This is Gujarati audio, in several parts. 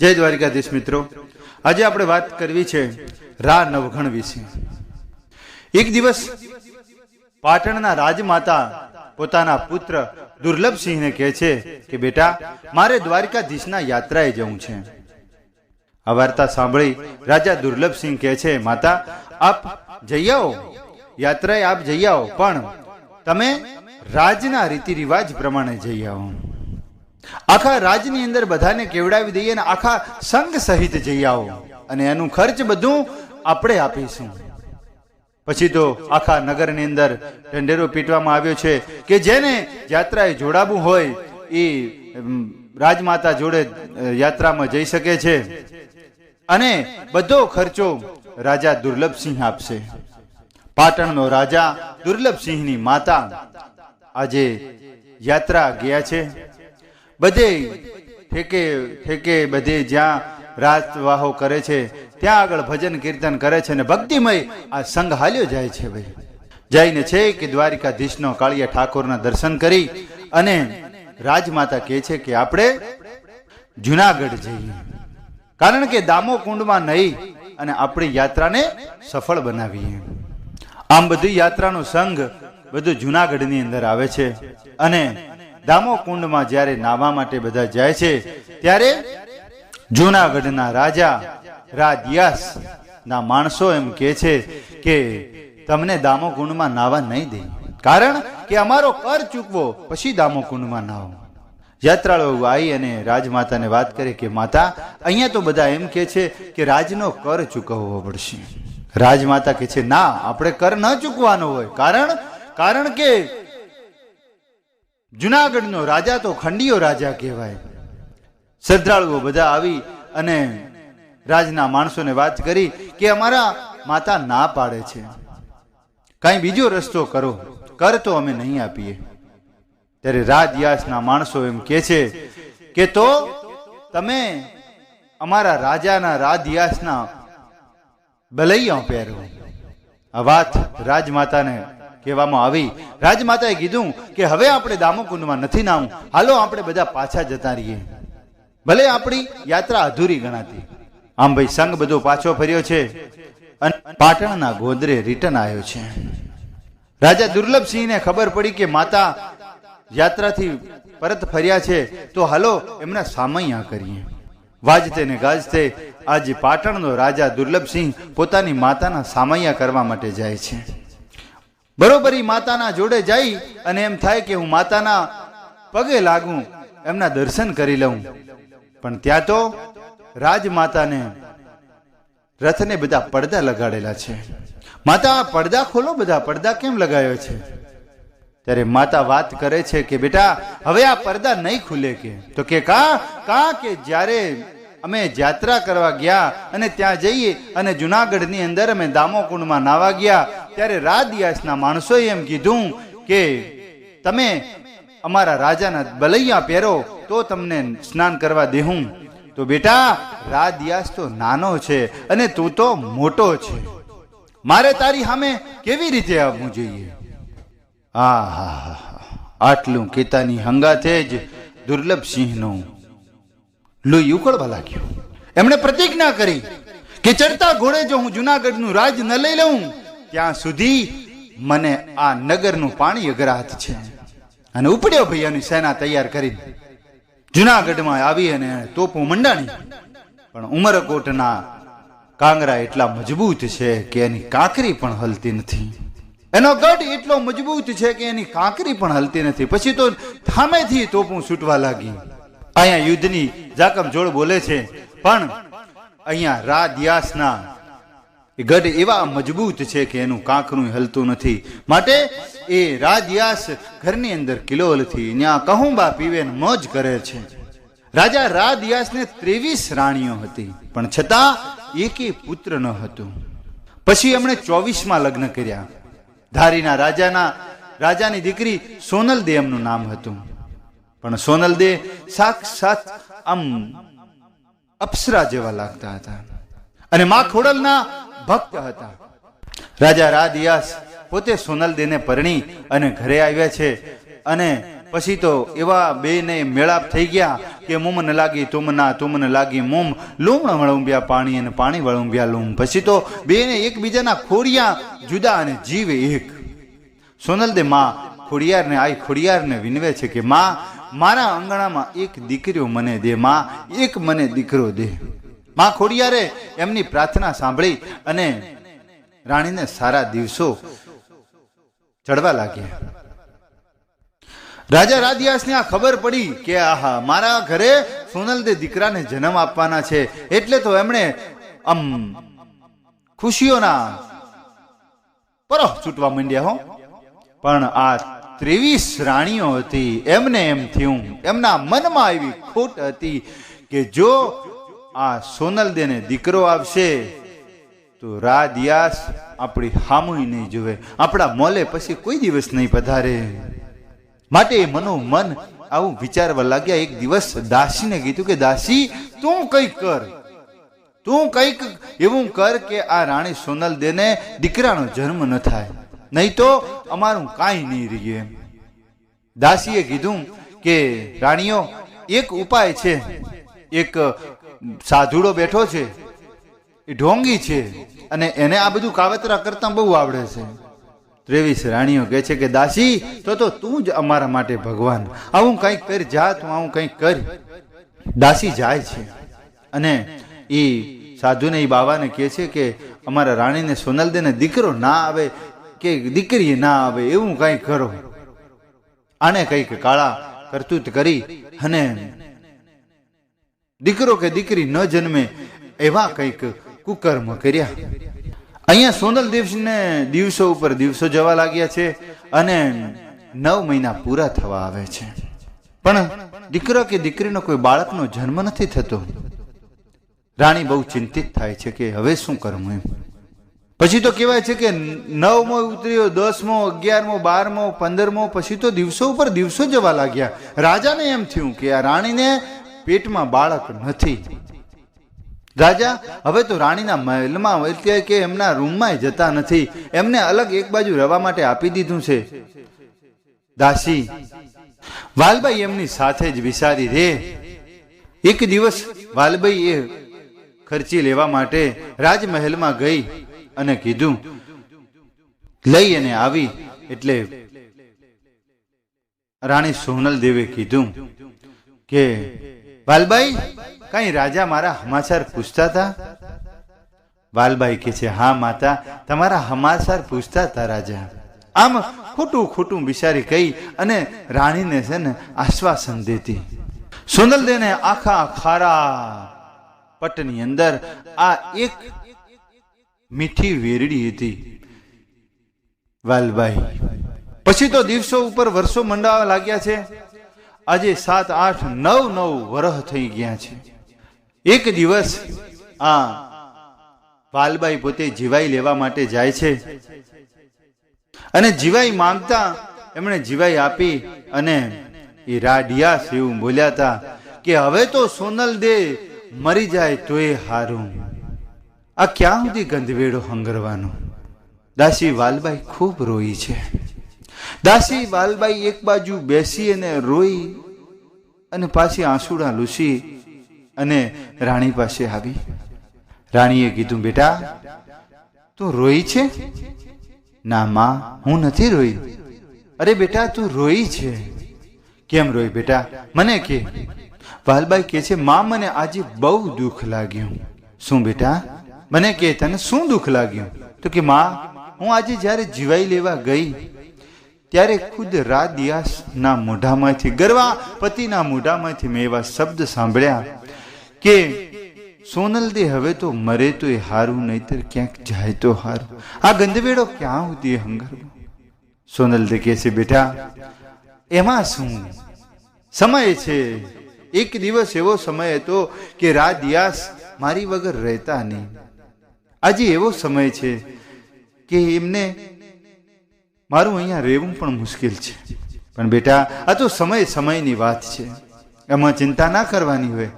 જય દ્વારિકાધીશ મિત્રો. આજે આપણે વાત કરવી છે રા નવઘણ વિશે. એક દિવસ પાટણના રાજમાતા પોતાના પુત્ર દુર્લભસિંહને કહે છે કે, બેટા, મારે દ્વારિકાધીશના યાત્રાએ જવું છે. આ વાર્તા સાંભળી રાજા દુર્લભસિંહ કહે છે, માતા, આપ જઈ આવો. યાત્રાએ આપ જઈ આવો, પણ તમે રાજના રીતિ રિવાજ પ્રમાણે જઈ આવો. આખા રાજની અંદર બધાને કેવડાવી દઈએ અને આખા સંઘ સહિત જઈ આવો. અને એનું ખર્ચ બધું આપણે આપીશું. પછી તો આખા નગરની અંદર ઢંઢેરો પીટવામાં આવ્યો છે કે જેને યાત્રાએ જોડાવવું હોય, એ રાજમાતા જોડે યાત્રામાં જઈ શકે છે. અને બધો ખર્ચો રાજા દુર્લભસિંહ આપશે. પાટણનો રાજા દુર્લભસિંહની માતા આજે યાત્રા ગયા છે. બધે ઠેકે ઠેકે બધે જ્યાં રાતવાહો કરે છે, ત્યાં આગળ ભજન કીર્તન કરે છે અને ભક્તિમય આ સંઘ હાલ્યો જાય છે ભાઈ. જઈને છે કે દ્વારિકાધીશનો કાળિયા ઠાકોરના દર્શન કરી અને રાજમાતા કહે છે કે આપણે જુનાગઢ જઈએ. કારણ કે દામો કુંડમાં નહીં અને આપણી યાત્રાને સફળ બનાવીએ. આમ બધી યાત્રાનો સંઘ બધું જુનાગઢની અંદર આવે છે અને દામો કુંડમાં જ્યારે નાવા માટે બધા જાય છે, ત્યારે જૂનાગઢના રાજા રાજયાસ ના માણસો એમ કહે છે કે, તમને દામો કુંડમાં નાવા નહીં દે. કારણ કે અમારો કર ચૂકવો, પછી દામો કુંડમાં નાવો યાત્રાળુઓ આવી અને રાજમાતાને વાત કરે કે, માતા, અહીંયા તો બધા એમ કે છે કે રાજનો કર ચૂકવવો પડશે. રાજમાતા કે છે, ના, આપણે કર ન ચૂકવાનો હોય. કારણ કારણ કે જુનાગઢનો રાજા તો ખંડીયો રાજા કહેવાય. શ્રદ્ધાળુઓ બધા આવી અને રાજના માણસોને વાત કરી કે અમારા માતા ના પાડે છે. કાંઈ બીજો રસ્તો કરો, કર તો અમે નહીં આપીએ. ત્યારે રાજયાસના માણસો એમ કે છે કે તો તમે અમારા રાજાના રાજયાસના ભલૈયા પહેરો. આ વાત રાજમાતાને કહેવામાં આવી. રાજમાતાએ કીધું કે હવે આપણે દામોકુંડમાં નથી નાવું. હાલો આપણે બધા પાછા જતા રહીએ. ભલે આપણી યાત્રા અધૂરી ગણાતી. આમ ભાઈ સંઘ બધો પાછો ફર્યો છે અને પાટણના ગોદરે રિટર્ન આવ્યો છે. રાજા દુર્લભસિંહને ખબર પડી કે માતા યાત્રાથી પરત ફર્યા છે, તો હાલો એમના સામૈયા કરીએ. વાજતે ને ગાજતે આજે પાટણનો રાજા દુર્લભસિંહ પોતાની માતાના સામૈયા કરવા માટે જાય છે. બરોબર એ માતાના જોડે જઈ અને એમ થાય કે હું માતાના પગે લાગું, એમના દર્શન કરી લઉં. પણ ત્યાં તો રાજમાતાને રથને બધા પડદા લગાડેલા છે. માતા, પડદા ખોલો બધા, પડદા કેમ લગાવ્યો છે? ત્યારે માતા વાત કરે છે કે બેટા, હવે આ પડદા નહીં ખુલે કે. તો કે કા કા કે જ્યારે અમે યાત્રા કરવા ગયા અને ત્યાં જઈએ અને જુનાગઢની અંદર અમે દામોકુંડમાં નાવા ગયા. ત્યારે રાદિયાસના માણસોએ એમ કીધું કે, તમે અમારા રાજાના બલૈયા પહેરો, તો તમને સ્નાન કરવા દેહું. તો બેટા, રાદિયાસ તો નાનો છે અને તું તો મોટો છે. મારે તારી સામે કેવી રીતે આવવું જોઈએ? આ હા હા આટલું કેતાની હંગાથે જ દુર્લભસિંહનું લોહી ઉકળવા લાગ્યું. એમણે પ્રતિજ્ઞા કરી કે ચડતા ઘોડે જો હું જુનાગઢનું રાજ ન લઈ લઉં, ત્યાં સુધી મને આ નગરનું પાણી અગ્રાત છે. અને ઉપડ્યો ભાઈ સેના તૈયાર કરી જુનાગઢમાં આવી અને તોપો મંડાણી. પણ ઉમરકોટના કાંગરા એટલા મજબૂત છે કે એની કાંકરી પણ હલતી નથી. એનો ગઢ એટલો મજબૂત છે કે એની કાંકરી પણ હલતી નથી. પછી તો થામેથી તોપું છૂટવા લાગી. અહીંયા યુદ્ધની જાકમ જોડ બોલે છે, પણ અહીંયા રાદયાસના ગઢ એવા મજબૂત છે કે એનું કાંકરું હલતું નથી. માટે એ રાજયાસ ઘરની અંદર કિલોલથી ત્યાં કહુંબા પીવે મોજ કરે છે. રાજા રાદયાસને ત્રેવીસ રાણીઓ હતી, પણ છતાં એકે પુત્ર ન હતું. પછી એમણે ચોવીસમાં લગ્ન કર્યા. ધારીના રાજાના, રાજાની દીકરી સોનલ એમનું નામ હતું. પણ સોનલ દે સાક્ષાત આમ અપ્સરા જેવા લાગતા હતા અને મા ખોડલના ભક્ત હતા. રાજા રાદિયાસ પોતે સોનલ દેને પરણી અને ઘરે આવ્યા છે અને પછી તો એવા બેને મેળાપ થઈ ગયા કે મુમ ન લાગી, તુમ ના, તુમ ન લાગી, મુમ, લૂમ વળુંબ્યા પાણી અને પાણી વળુંબ્યા લૂમ. પછી તો બે ને એકબીજાના ખોડિયા જુદા અને જીવ એક. સોનલ સોનલદે માં ખોડિયારને, આઈ ખોડિયારને વિનવે છે કે માં મારા આંગણામાં એક દીકરીઓ મને દે, માં, એક મને દીકરો દે. માં ખોડિયારે એમની પ્રાર્થના સાંભળી અને રાણીને સારા દિવસો ચડવા લાગ્યા. રાજા રાધિયાસને આ ખબર પડી કે, આહા, મારા ઘરે સોનલ દે દીકરાને જન્મ આપવાના છે. એટલે તો એમણે આમ ખુશીઓના પરોહ છૂટવા માંડ્યા હો. પણ આ ત્રેવીસ રાણીઓ હતી. એમને એમ થયું, એમના મનમાં એવી ખોટ હતી કે જો આ સોનલદેને દીકરો આવશે, તો રાધિયાસ આપણી હામુય નહીં જોવે આપણા મોલે પછી કોઈ દિવસ નહીં પધારે. માટે મનો મન આવું વિચારવા લાગ્યા. એક દિવસ દાસીને કીધું કે, દાસી, તું કંઈક કર. તું કંઈક એવું કર કે આ રાણી સોનલ દેને દીકરાનો જન્મ ન થાય. નહીં તો અમારું કાંઈ નહીં રહીએ. દાસીએ કીધું કે, રાણીઓ, એક ઉપાય છે. એક સાધુડો બેઠો છે. એ ઢોંગી છે અને એને આ બધું કાવતરા કરતા બહુ આવડે છે. ત્રેવીસ રાણીઓ કહે છે કે, દાસી, તો તો તું જ અમારા માટે ભગવાન. આવું કંઈક કર, જા તું આવું કંઈક કર. દાસી જાય છે અને એ સાધુને એ બાવાને કહે છે કે, અમારા રાણીને સોનલદેને દીકરો ના આવે કે દીકરી ના આવે એવું કંઈક કરો. આને કંઈક કાળા કરતૂત કરી અને દીકરો કે દીકરી ન જન્મે એવા કંઈક કુકર્મ કર્યા. અહીંયા સોનલ દિવસને દિવસો ઉપર દિવસો જવા લાગ્યા છે અને નવ મહિના પૂરા થવા આવે છે. પણ દીકરો કે દીકરીનો કોઈ બાળકનો જન્મ નથી થતો. રાણી બહુ ચિંતિત થાય છે કે હવે શું કરવું એમ. પછી તો કહેવાય છે કે નવમો ઉતર્યો, દસમો, અગિયારમો, બારમો, પંદરમો, પછી તો દિવસો ઉપર દિવસો જવા લાગ્યા. રાજાને એમ થયું કે આ રાણીને પેટમાં બાળક નથી. રાજા, હવે તો રાણીના મહેલમાં એટલે કે એમના રૂમમાં જતા નથી. એમને અલગ એક બાજુ રહેવા માટે આપી દીધું છે. દાસી વાલભાઈ એમની સાથે જ વિચારી રે. એક દિવસ વાલભાઈ એ ખર્ચી લેવા માટે રાજમહેલમાં ગઈ. અને કીધું, લઈ અને આવી. એટલે રાણી સોનલ દેવે કીધું કે, વાલબાઈ, કઈ રાજા મારા સમાચાર પૂછતા હતા વાલબાઈ કે છે, હા માતા, તમારા સમાચાર પૂછતા હતા રાજા. આમ ખોટું ખોટું બિચારી કહી અને રાણીને છે ને આશ્વાસન દેતી. સોનલદેને આખા ખારા પટની અંદર આ એક મીઠી વેરડી હતી. વાલભાઈ, પછી તો દિવસો ઉપર વર્ષો મંડાવા લાગ્યા છે. આજે સાત, આઠ, નવ નવ વરહ થઈ ગયા છે. એક દિવસ આ વાલબાઈ પોતે જીવાઈ લેવા માટે જાય છે. અને જીવાઈ માંગતા એમણે જીવાઈ આપી અને એ રાડિયા એવું બોલ્યા હતા કે, હવે તો સોનલ દે, મરી જાય તોય હારું. આ ક્યાં સુધી ગંધવેડો હંગરવાનો? દાસી વાલબાઈ ખૂબ રોઈ છે. દાસી વાલબાઈ એક બાજુ બેસી અને રોઈ અને પાછી આંસુડા લૂસી અને રાણી પાસે આવી. રાણીએ કીધું, બેટા, તું રોઈ છે? ના, માં, હું નથી રોઈ. અરે, બેટા, તું રોઈ છે. કેમ રોઈ, બેટા? મને કે. વાલબાઈ કે છે, માં, મને આજે બહુ દુઃખ લાગ્યું. શું, બેટા? મને કે તને શું દુઃખ લાગ્યું? તો કે, માં, હું આજે જ્યારે જીવાઈ લેવા ગઈ, ત્યારે ખુદ રાદિયાસના મોઢામાંથી, ગરવા પતિના મોઢામાંથી મેં એવા શબ્દ સાંભળ્યા કે, સોનલ દે, હવે તો મરે તો એ હારું, નહીતર ક્યાંક જાય તો હારું. આ ગંધવેડો ક્યાં સુધી હંગર સોનલ દે કહે છે, બેટા, એમાં શું? સમય છે. એક દિવસ એવો સમય હતો કે રાત મારી વગર રહેતા નહીં. આજે એવો સમય છે કે એમને મારું અહીંયા રહેવું પણ મુશ્કેલ છે. પણ બેટા, આ તો સમય સમયની વાત છે. એમાં ચિંતા ના કરવાની હોય.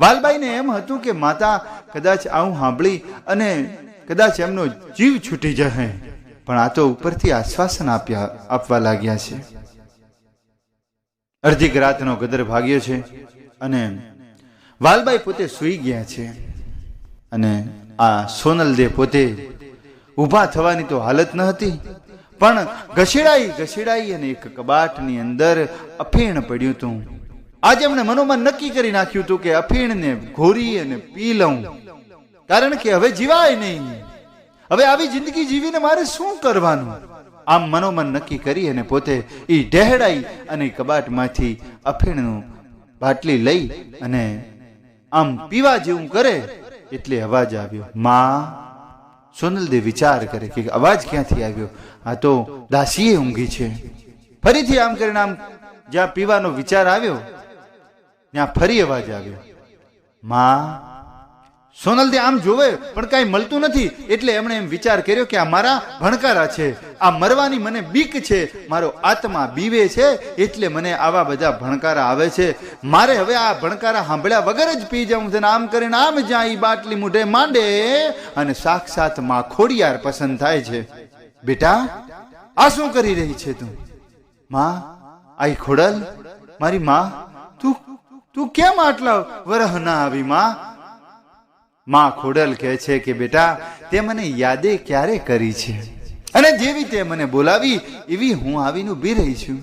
વાલબાઈને એમ હતું કે, માતા, કદાચ આવું સાંભળી અને કદાચ એમનો જીવ છૂટી જશે. પણ આ તો ઉપરથી આશ્વાસન આપ્યા, આપવા લાગ્યા છે. અડધીક રાતનો ગદર ભાગ્યો છે અને વાલબાઈ પોતે સૂઈ ગયા છે અને આ સોનલદે પોતે ઊભા થવાની તો હાલત ન હતી. પણ ઘસેડાઈ ઘસેડાઈ અને એક કબાટની અંદર અફીણ પડ્યું હતું આજે એમણે મનોમન નક્કી કરી નાખ્યું હતું કે અફીણને ઘોરી અને પી લઉં. કારણ કે હવે જીવાય નહીં. હવે આવી જિંદગી જીવીને મારે શું કરવાનું? આમ મનોમન નક્કી કરી અને પોતે એ ડહેડાઈ અને કબાટમાંથી અફીણનું બાટલી લઈ અને આમ પીવા જેવું કરે. એટલે અવાજ આવ્યો, માં. સોનલદે વિચાર કરે કે અવાજ ક્યાંથી આવ્યો? આ તો દાસીએ ઊંઘી છે. ફરીથી આમ કરીને આમ જ્યાં પીવાનો વિચાર આવ્યો, ત્યાં ફરી અવાજ આવ્યો, માં. સોનલદે આમ જોવે, પણ કાંઈ મળતું નથી. એટલે એમણે એમ વિચાર કર્યો કે આ મારા ભણકારા છે. આ મરવાની મને બીક છે. મારો આત્મા બીવે છે, એટલે મને આવા બધા ભણકારા આવે છે. મારે હવે આ ભણકારા સાંભળ્યા વગર જ પી જાઉં છે ને આમ કરીને આમ જ્યાં એ બાટલી મુઢે માંડે અને સાક્ષાતમાં ખોડિયાર પસંદ થાય છે. બેટા, આ શું કરી રહી છે તું? માં, આઈ ખોડલ? મારી માં, તું તું કેમ આટલા વરહ ના આવી, માં? માં ખોડલ કહે છે કે, બેટા, તે મને યાદે ક્યારે કરી છે? અને જેવી તે મને બોલાવી, એવી હું આવીને ઊભી રહી છું.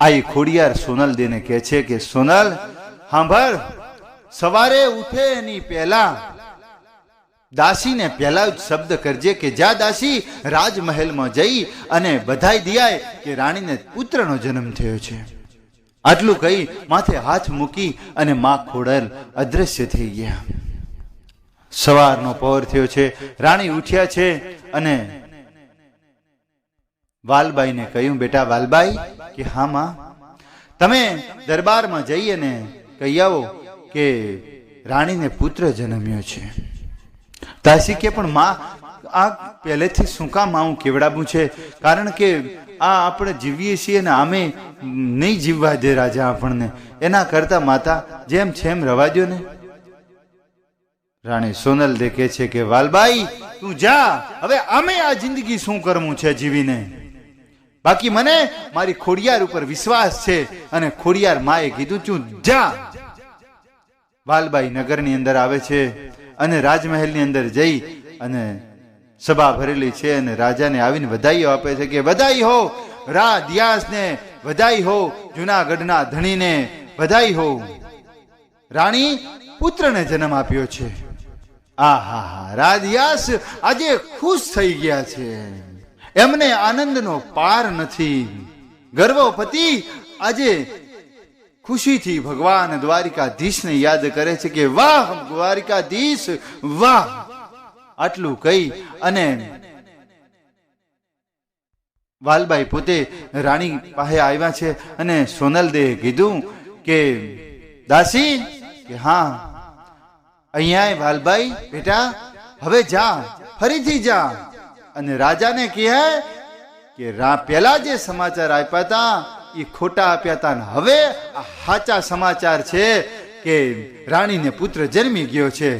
આ એ ખોડિયાર સોનલ દેને કહે છે કે, સોનલ સાંભળ સવારે ઉઠે એની પહેલા, દાસીને પહેલા જ શબ્દ કરજે કે, જા દાસી, રાજમહેલમાં જઈ અને બધાઈ દિયાય કે રાણીને પુત્રનો જન્મ થયો છે. આટલું કહી માથે હાથ મૂકી અને માં ખોડલ અદ્રશ્ય થઈ ગયા. સવારનો પહોર થયો છે. રાણી ઉઠ્યા છે અને વાલબાઈને કહ્યું, બેટા વાલબાઈ, કે હા માં, તમે દરબારમાં જઈ અને કહી આવો કે રાણીને પુત્ર જન્મ્યો છે. દાસી કે પણ માં આ પહેલેથી શું કામ આવું કેવડાવું છે? કારણ કે આ આપણે જીવીએ છીએ ને આમે નહીં જીવવા દે રાજા આપણને. એના કરતા માતા જેમ છે એમ રવા દો ને. રાણી સોનલ દેખે છે કે, વાલબાઈ, તું જા. હવે અમે આ જિંદગી શું કરવું છે જીવીને? બાકી મને મારી ખોડિયાર ઉપર વિશ્વાસ છે અને ખોડિયાર માએ કીધું, તું જા. વાલબાઈ નગરની અંદર આવે છે અને રાજમહેલની અંદર જઈ અને સભા ભરેલી છે અને રાજાને આવીને વધાઈઓ આપે છે કે, વધાઈ હો રા દિયાસને વધાઈ હો, જુનાગઢના ધણીને વધાઈ હો. રાણી પુત્રને જન્મ આપ્યો છે. આહા, હા. રાજયાસ આજે ખુશ થઈ ગયા છે. એમને આનંદનો પાર નથી. ગર્ભવતી આજે ખુશીથી ભગવાન દ્વારિકાધીશને યાદ કરે છે કે, વાહ, દ્વારિકાધીશ, વાહ. આટલું કહી અને વાલબાઈ પોતે રાણી પાસે આવ્યા છે અને સોનલ સોનલદે કીધું કે, દાસી, કે હા અહીંયા વાલભાઈ બેટા, હવે જા ફરીથી જા અને રાજાને કહે કે રા પેલા જે સમાચાર આપ્યા હતા એ ખોટા આપ્યા હતા અને હવે સાચા સમાચાર છે કે રાણીને પુત્ર જન્મી ગયો છે.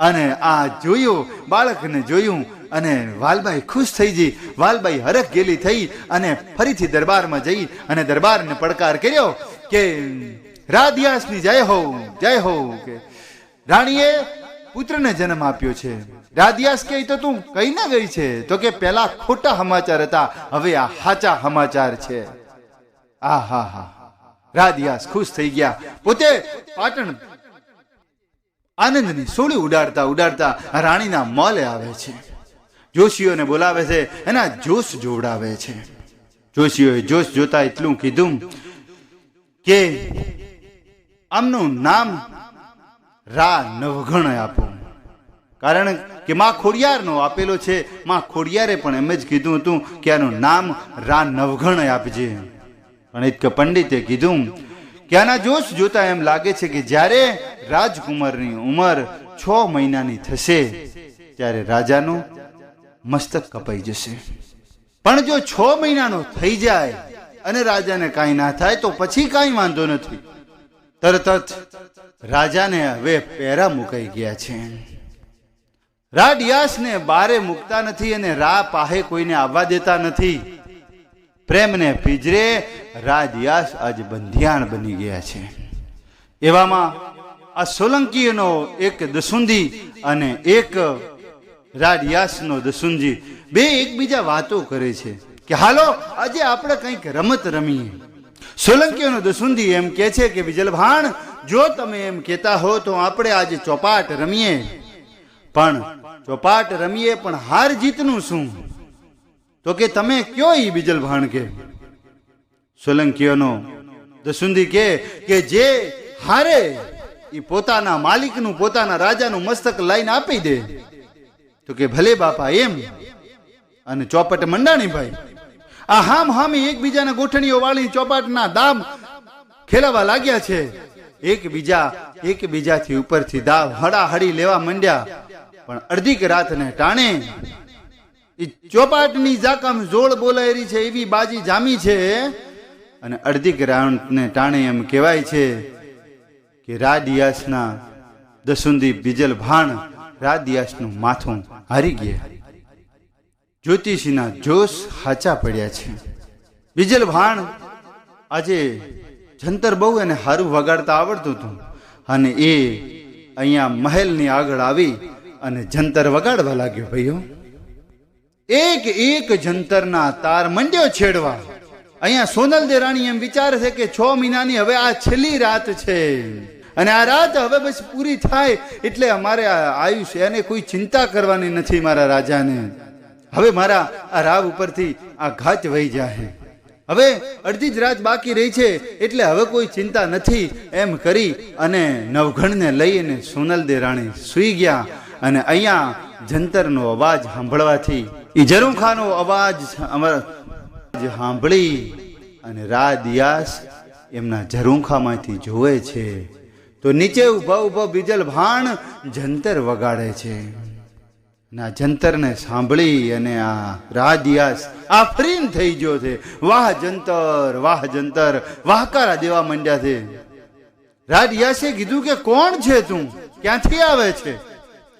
અને આ જોયું, બાળકને જોયું, અને વાલબાઈ ખુશ થઈ ગઈ. વાલબાઈ હરખ ગેલી થઈ અને ફરીથી દરબારમાં જઈ અને દરબારને પડકાર કર્યો કે, રાધિયાસની જય હો જય હો, કે રાણીએ પુત્રને જન્મ આપ્યો છે. રાધિયાસ કે તો તું કઈ ના ગઈ છે? તો કે પેલા ખોટા સમાચાર હતા, હવે આ સાચા સમાચાર છે. આ હા હા. રાધિયાસ ખુશ થઈ ગયા. પોતે પાટણ આનંદની સોળી ઉડાડતા ઉડાડતા રાણીના મોલે આવે છે. જોશીઓને બોલાવે છે, એના જોશ જોવડાવે છે. જોશીઓએ જોશ જોતા એટલું કીધું કે, આમનું નામ રા નવઘણ આપો. કારણ કે માં ખોડિયારનો આપેલો છે. માં ખોડિયારે પણ એમ જ કીધું હતું કે આનું નામ રા નવઘણ આપજે. પણ પંડિતે કીધું, કે આના જોશ જોતા એમ લાગે છે કે જ્યારે રાજકુમારની ઉંમર છ મહિનાની થશે, ત્યારે રાજાનું મસ્તક કપાઈ જશે. પણ જો છ મહિનાનો થઈ જાય અને રાજાને કાંઈ ના થાય, તો પછી કાંઈ વાંધો નથી. તરત જ રાજાને હવે પહેરા મુકાઈ ગયા છે. રા ડિયાસને બારે મૂકતા નથી અને રા પાહે કોઈને આવવા દેતા નથી. પ્રેમને પીજરે રાજયાસ આજ બંધિયાણ બની ગયા છે. એવામાં આ સોલંકીનો એક દસુંદી અને એક રાડિયાસનો દસુંજી બે એકબીજા વાતો કરે છે કે હાલો આજે આપણે કંઈક રમત રમીએ. સોલંકીઓનો દસુંધી એમ કહે છે કે વિજલભાણ જો તમે એમ કહેતા હો તો આપણે આજે ચોપાટ રમીએ. પણ ચોપાટ રમીએ પણ હાર જીતનું શું? તો કે, તમે કયો ઈ બિજલભાણ કે? સોલંકીઓનો દસુંધી કે કે, જે હારે એ પોતાના માલિકનું, પોતાના રાજાનું મસ્તક લઈને આપી દે. તો કે, ભલે બાપા, એમ. અને ચોપટ મંડાણી ભાઈ આ હામ હામી એકબીજાના ગોઠણીઓ વાળી ચોપાટના દામ ખેલાવા લાગ્યા છે. એકબીજા એકબીજાથી ઉપરથી દાવ હડાહડી લેવા માંડ્યા. પણ અડધીક રાતને ટાણે એ ચોપાટની જાકમ જોડ બોલાયેલી છે એવી બાજી જામી છે. અને અડધીક રાતને ટાણે એમ કહેવાય છે કે રાડિયાસના દસુંદી બીજલ ભાણ રાડિયાસનું માથું હારી ગયા. જ્યોતિષીના જોશ હાચા પડ્યા છે. બીજલ ભાણ આજે જંતર બહુ એને હારું વગાડતા આવડતું હતું અને એ અહીંયા મહેલની આગળ આવી અને જંતર વગાડવા લાગ્યો ભાઈઓ. એક એક જંતરના તાર મંડ્યો છેડવા. અહીંયા સોનલ દે રાણી એમ વિચારે છે કે છ મહિનાની હવે આ છેલ્લી રાત છે. અને આ રાત હવે બસ પૂરી થાય એટલે અમારે આયુષ્ય એને કોઈ ચિંતા કરવાની નથી મારા રાજાને. હવે મારા આ રાવ ઉપરથી આ ઘાત વહી જાય હવે અડધી જ રાત બાકી રહી છે, એટલે હવે કોઈ ચિંતા નથી, એમ કરી અને નવઘણને લઈને સોનલ દે રાણી સૂઈ ગયા અને અહીંયા જંતરનો અવાજ સાંભળવાથી એ જરૂખાનો અવાજ અમારા સાંભળી અને રાદિયાસ એમના ઝરૂખામાંથી જોવે છે. તો નીચે ઊભા ઊભા બીજલ ભાણ જંતર વગાડે છે. ના જંતરને સાંભળી અને આ રાદિયાસ આફરીન થઈ ગયો છે. વાહ જંતર વાહ જંતર, વાહકારા દેવા માંડ્યા છે. રાદિયાસે કીધું કે કોણ છે તું? ક્યાંથી આવે છે?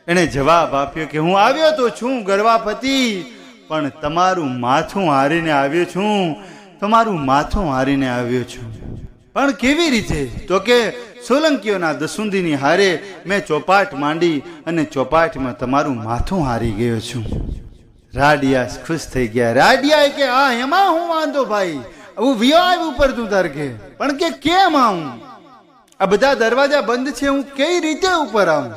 એણે જવાબ આપ્યો કે હું આવ્યો તો છું ગર્વાપતિ પણ તમારું માથું હારીને આવ્યો છું. તમારું માથું હારીને આવ્યો છું. પણ કેવી રીતે? તો કે સોલંકીઓના દસુંદીની હારે મેં ચોપાટ માંડી અને ચોપાટમાં તમારું માથું હારી ગયો છું. રાડિયા ખુશ થઈ ગયા. રાડિયા કે, હા, એમાં હું વાંધો ભાઈ? હું વિવાહ ઉપર તું તાર કે પણ કે, કેમ આવું? આ બધા દરવાજા બંધ છે, હું કઈ રીતે ઉપર આવું?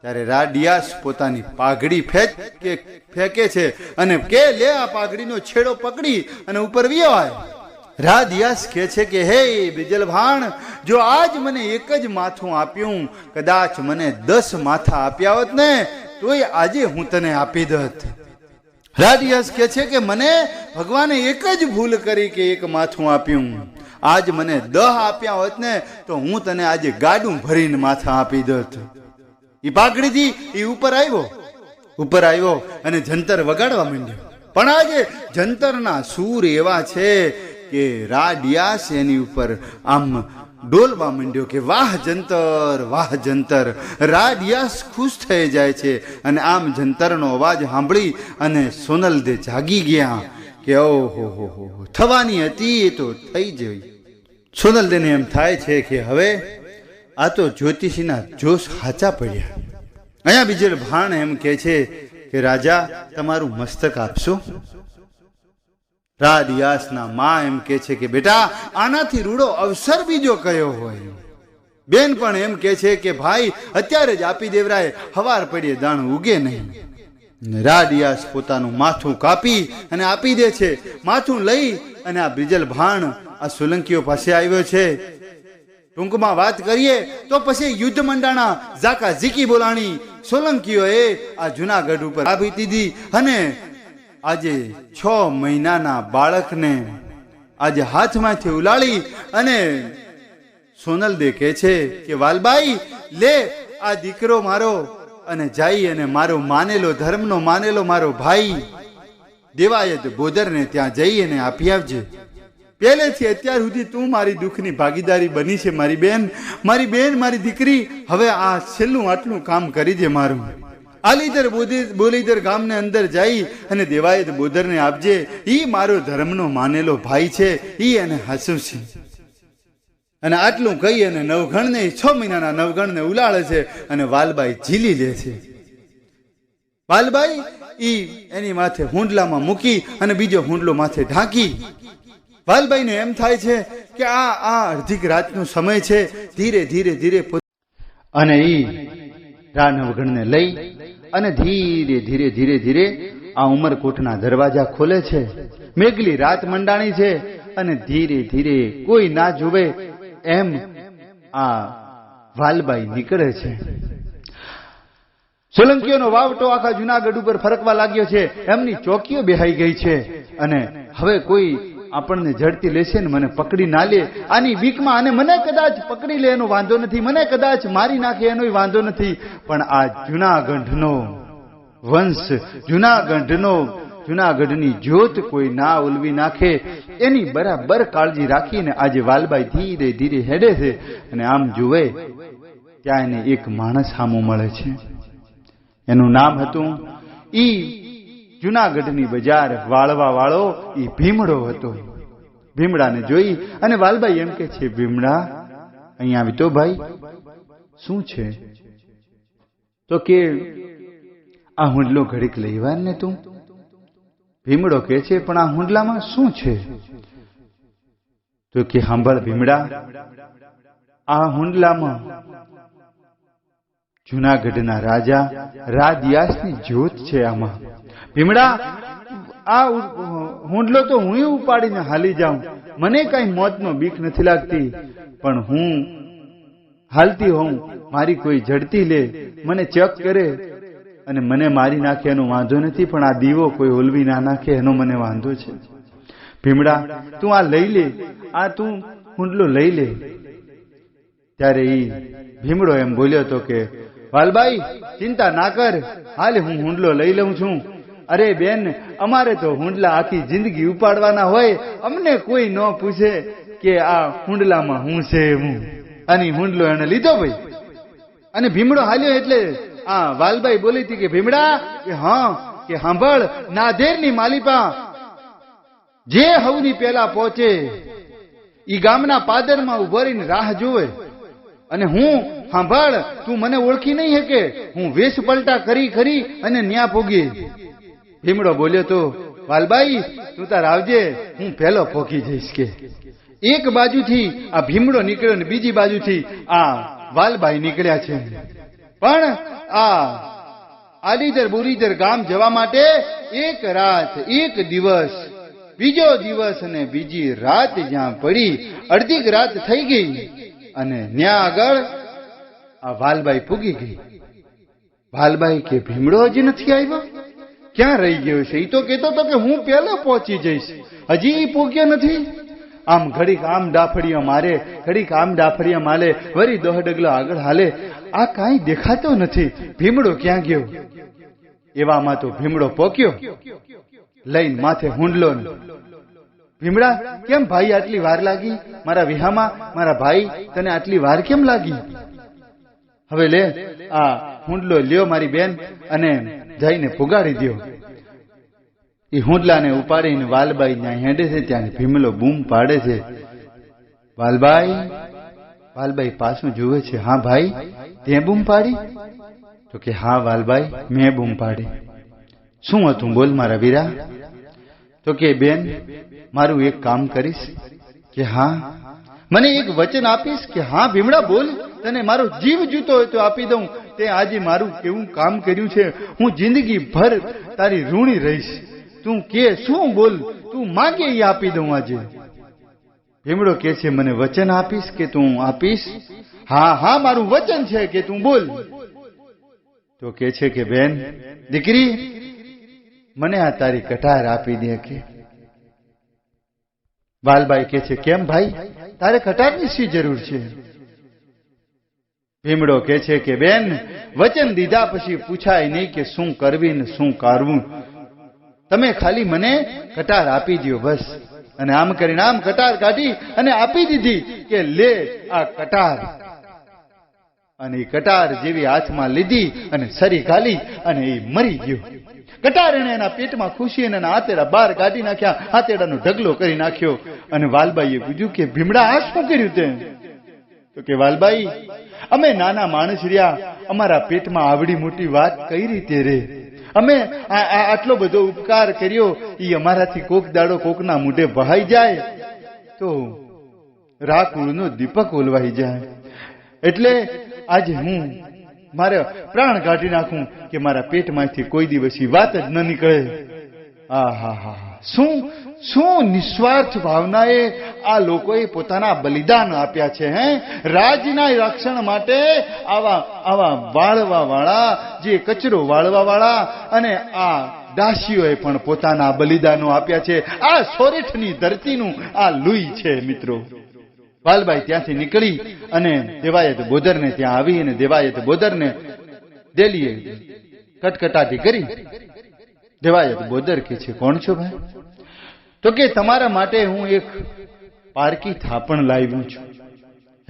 ત્યારે રાડિયાસ પોતાની પાઘડી ફેંક કે, ફેંકે છે અને કે, લે, આ પાઘડીનો છેડો પકડી અને ઉપર વિયો આય રાડિયાસ કહે છે કે, હે બિજલ ભાણ જો આજ મને એક જ માથું આપ્યું, કદાચ મને દસ માથા આપ્યા હોત ને, તોય આજે હું તને આપી દત. રાધિયાસ કહે છે કે, મને ભગવાને એક જ ભૂલ કરી કે એક માથું આપ્યું. આજ મને દહ આપ્યા હોત ને, તો હું તને આજે ગાડું ભરીને માથા આપી દત. એ પાઘડીથી એ ઉપર આવ્યો. ઉપર આવ્યો અને જંતર વગાડવા માંડ્યો. પણ આજે જંતરના સૂર એવા છે કે રાડિયાસ એની ઉપર આમ ડોલવા માંડ્યો કે વાહ જંતર વાહ જંતર. રાડિયાસ ખુશ થઈ જાય છે અને આમ જંતરનો અવાજ સાંભળી અને સોનલ દે જાગી ગયા કે ઓહો હો હો થવાની હતી એ તો થઈ જઈ. સોનલ દેને એમ થાય છે કે હવે આ તો જ્યોતિષીના જોશ હાચા પડ્યા. અહીંયા બીજે ભાણ એમ કહે છે કે, રાજા, તમારું મસ્તક આપશો? રાડિયાસના માં એમ કે છે કે, બેટા, આનાથી રૂડો અવસર બીજો કયો હોય? બેન પણ એમ કે છે કે, ભાઈ, અત્યારે જ આપી દેવરાય હવાર પડીએ, દાણ ઉગે નહીં. રાડિયાસ પોતાનું માથું કાપી અને આપી દે છે. માથું લઈ અને આ બ્રિજલ ભાણ આ સોલંકીઓ પાસે આવ્યો છે. ટૂંકમાં વાત કરીએ તો પછી યુદ્ધ મંડાણા ઝાકા ઝીકી બોલાણી સોલંકીઓએ આ જુનાગઢ ઉપર આપી દીધી અને આજે છ મહિનાના બાળકને આજે હાથમાંથી ઉલાળી અને સોનલ દેખે છે કે, વાલબાઈ, લે, આ દીકરો મારો અને જઈ અને મારો માનેલો ધર્મનો માનેલો મારો ભાઈ દેવાયત બોદરને ત્યાં જઈ અને આપી આવજે. પહેલેથી અત્યાર સુધી તું મારી દુઃખની ભાગીદારી બની છે, મારી બેન. મારી બેન, મારી દીકરી, હવે આ છેલ્લું આટલું કામ કરી દે મારું. આલીધર બોધી બોલીધર ગામને અંદર જઈ અને દેવાયત બોધરને આપજે. ઈ મારો ધર્મનો માનેલો ભાઈ છે. ઈ એને હસું છે અને આટલું કહી અને નવગણને છ મહિનાના નવગણને ઉલાળે છે અને વાલબાઈ ઝીલી લે છે. વાલબાઈ ઈ એની માથે હુંડલામાં મૂકી અને બીજો હુંડલો માથે ઢાંકી. વાલબાઈને એમ થાય છે કે આ આ અડધીક રાતનો સમય છે. ધીરે ધીરે ધીરે અને ઈ રાનવગણને લઈ અને ધીરે ધીરે ધીરે ધીરે આ ઉમરકોટના દરવાજા ખોલે છે. મેઘલી રાત મંડાણી છે અને ધીરે ધીરે કોઈ ના જુએ એમ આ વાલબાઈ નીકળે છે. સોલંકીઓનો વાવટો આખા જુનાગઢ ઉપર ફરકવા લાગ્યો છે. એમની ચોકીઓ બેહાઈ ગઈ છે. અને હવે કોઈ આપણને ઝડપી લેશે ને મને પકડી ના લે. આની વીકમાં અને મને કદાચ પકડી લે એનો વાંધો નથી, મને કદાચ મારી નાખે એનો વાંધો નથી. પણ આ જુનાગઢનો વંશ, જુનાગઢનો, જુનાગઢની જ્યોત કોઈ ના ઉલવી નાખે. એની બરાબર કાળજી રાખીને આજે વાલબાઈ ધીરે ધીરે હેડે છે અને આમ જુએ ત્યાં એને એક માણસ સામું મળે છે. એનું નામ હતું ઈ જુનાગઢની બજાર વાળવા વાળો એ ભીમડો હતો. ભીમડાને જોઈ અને વાલબાઈ એમ કે છે, ભીમડા અહીંયા આવી તો ભાઈ, શું છે? તો કે, આ હુંડલો ઘડીક લઈવાર ને તું. ભીમડો કે છે, પણ આ હુંડલામાં શું છે? તો કે સાંભળ ભીમડા, આ હુંડલામાં જુનાગઢના રાજા રાજયાસની જ્યોત છે આમાં. ભીમડા, આ હુંડલો તો હું ઉપાડીને હાલી જાઉં. મને કઈ મોતનો બીક નથી લાગતી. પણ હું હાલતી હોઉં, મારી કોઈ ઝડતી લે, મને ચક કરે અને મને મારી નાખે એનો વાંધો નથી, પણ આ દીવો કોઈ ઓલવી ના નાખે, એનો મને વાંધો છે. ભીમડા, તું આ લઈ લે, આ તું હુંડલો લઈ લે. ત્યારે એ ભીમડો એમ બોલ્યો તો કે વાલભાઈ ચિંતા ના કર, હાલ હું હુંડલો લઈ લઉં છું. અરે બેન, અમારે તો હુંડલા આખી જિંદગી ઉપાડવાના હોય, અમને કોઈ ન પૂછે કે આ હુંડલામાં હું છે હું. અને હુંડલો એને લીધો ભાઈ. અને ભીમડો હાલ્યો એટલે આ વાલબાઈ બોલી હતી કે, ભીમડા કે હા, કે સાંભળ નાધેરની માલિપા, જે હવની પેલા પહોંચે, ઈ ગામના પાદરમાં ઊભો રહીને રાહ જોવે અને હું સાંભળ તું મને ઓળખી નહીં શકે હું વેશ પલટા કરી કરી અને ન્યા પોગી ભીમડો બોલ્યો તો, વાલબાઈ, તું તાર આવજે, હું પહેલો ફોકી જઈશ કે. એક બાજુથી આ ભીમડો નીકળ્યો ને બીજી બાજુથી આ વાલબાઈ નીકળ્યા છે. પણ આ આલીધર બુરીધર ગામ જવા માટે એક રાત, એક દિવસ, બીજો દિવસ અને બીજી રાત જ્યાં પડી અડધીક રાત થઈ ગઈ અને ન્યા આગળ આ વાલબાઈ પૂગી ગઈ. વાલબાઈ કે, ભીમડો હજી નથી આવ્યો? ક્યાં રહી ગયો છે? એ તો કહેતો હતો કે હું પહેલો પહોંચી જઈશ. હજી એ પૂગ્યો નથી. આમ ઘડીક આમ ડાફડિયા મારે, ઘડીક આમ ડાફડિયા મારે વરી દોહ ડગલો આગળ હાલે. આ કાંઈ દેખાતો નથી. ભીમડો ક્યાં ગયો? એવામાં તો ભીમડો પોક્યો. લઈને માથે હુંડલો ભીમડા, કેમ ભાઈ આટલી વાર લાગી? મારા વિહામાં, મારા ભાઈ, તને આટલી વાર કેમ લાગી? હવે લે, આ હુંડલો લ્યો મારી બેન, અને જઈને પુગાડી દો એ હુંડલાને ઉપાડીને વાલબાઈ ત્યાં હેડે છે, ત્યાં ભીમલો બૂમ પાડે છે. વાલબાઈ વાલબાઈ પાછું જુએ છે, હા ભાઈ, તે બૂમ પાડી? તો કે, હા વાલબાઈ, મેં બૂમ પાડી. શું હતું? બોલ મારા વીરા. તો કે, બેન, મારું એક કામ કરીશ કે હા. મને એક વચન આપીશ કે, હા ભીમડા, બોલ, તને મારો જીવ જૂતો હોય તો આપી દઉં. તે આજે મારું કેવું કામ કર્યું છે? હું જિંદગી ભર તારી ઋણી રહીશ. તું કે, શું બોલ? તું માગે એ આપી દઉં આજે. ભીમડો કે છે, મને વચન આપીશ કે તું આપીશ? હા હા, મારું વચન છે કે તું બોલ. તો કે છે કે, બેન, દીકરી, મને આ તારી કટાર આપી દે કે. વાલબાઈ કે છે, કેમ ભાઈ? તારે કટારની શી જરૂર છે? ભીમડો કે છે કે, બેન, વચન દીધા પછી પૂછાય નહીં કે શું કરવી ને શું કરવું. તમે ખાલી મને કટાર આપી દો બસ. અને આમ કરીને આમ કટાર કાઢી અને આપી દીધી કે, લે આ કટાર. અને એ કટાર જેવી હાથમાં લીધી અને સરી ખાલી અને એ મરી ગયો. કટાર એને એના પેટમાં ખુશી અને આતેડા બહાર કાઢી નાખ્યા આતેડાનો ઢગલો કરી નાખ્યો. અને વાલબાઈએ પૂછ્યું કે, ભીમડા, આ શું કર્યું તે તો કે, વાલબાઈ, અમે નાના માણસ રહ્યા, અમારા પેટમાં આવડી મોટી વાત કઈ રીતે રે? અમે આટલો બધો ઉપકાર કર્યો એ અમારાથી કોક દાડો કોકના મુઢે વહાઈ જાય, તો રાકુળનો દીપક ઓલવાઈ જાય. એટલે આજે હું મારે પ્રાણ કાઢી નાખું કે મારા પેટમાંથી કોઈ દિવસ વાત જ ન નીકળે. આ હા હા શું? શું નિસ્વાર્થ ભાવનાએ આ લોકોએ પોતાના બલિદાન આપ્યા છે, હે? રાજના રક્ષણ માટે આવા આવા વાળવા વાળા જે કચરો વાળવા વાળા અને આ દાસીઓએ પણ પોતાના બલિદાનો આપ્યા છે. આ સોરેઠની ધરતીનું આ લુઈ છે, મિત્રો. વાલભાઈ ત્યાંથી નીકળી અને દેવાયત બોદરને ત્યાં આવી અને દેવાયત બોદરને દેલીએ કટકટાટી કરી. દેવાયત બોદર કે છે, કોણ છો ભાઈ? તો કે તમારા માટે હું એક પારકી થાપણ લાવ્યો છું.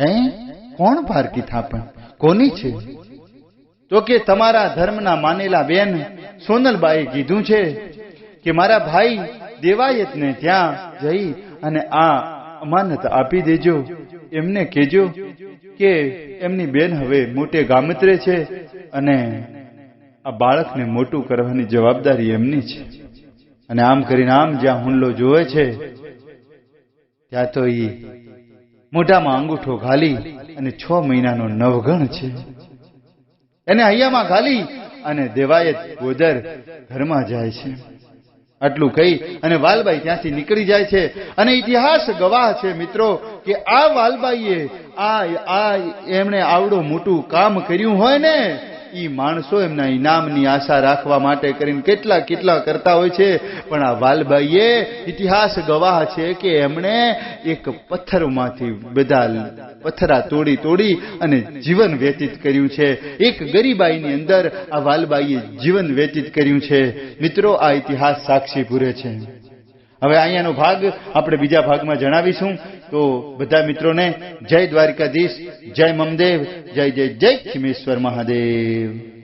હે? કોણ પારકી થાપણ? કોની છે? તો કે તમારા ધર્મના માનેલા બેન સોનલબાઈએ કીધું છે કે મારા ભાઈ દેવાયતને ત્યાં જઈ અને આ અમાનત આપી દેજો. એમને કહેજો કે એમની બેન હવે મોટે ગામત્રે છે અને આ બાળકને મોટું કરવાની જવાબદારી એમની છે. અને આમ કરીને આમ જ્યાં હુંડલો જોવે છે, ત્યાં તો એ મોઢામાં અંગૂઠો ઘાલી અને છ મહિનાનો નવગણ છે. એને હૈયામાં ઘાલી અને દેવાયત ગોદર ઘરમાં જાય છે. આટલું કહી અને વાલબાઈ ત્યાંથી નીકળી જાય છે. અને ઇતિહાસ ગવાહ છે મિત્રો કે આ વાલબાઈએ આ આ એમણે આવડો મોટું કામ કર્યું હોય ને ઈ માણસો એમના ઇનામની આશા રાખવા માટે કરીને કેટલા કેટલા કરતા હોય છે. પણ આ વાલભાઈએ ઇતિહાસ ગવાહ છે કે એમણે એક પથ્થરમાંથી બધા પથરા તોડી તોડી અને જીવન વ્યતીત કર્યું છે. એક ગરીબાઈની અંદર આ વાલબાઈએ જીવન વ્યતીત કર્યું છે. મિત્રો, આ ઇતિહાસ સાક્ષી પૂરે છે. હવે અહીંયાનો ભાગ આપણે બીજા ભાગમાં જણાવીશું. તો બધા મિત્રોને જય દ્વારિકાધીશ જય મમદેવ જય જય જય ખિમેશ્વર મહાદેવ.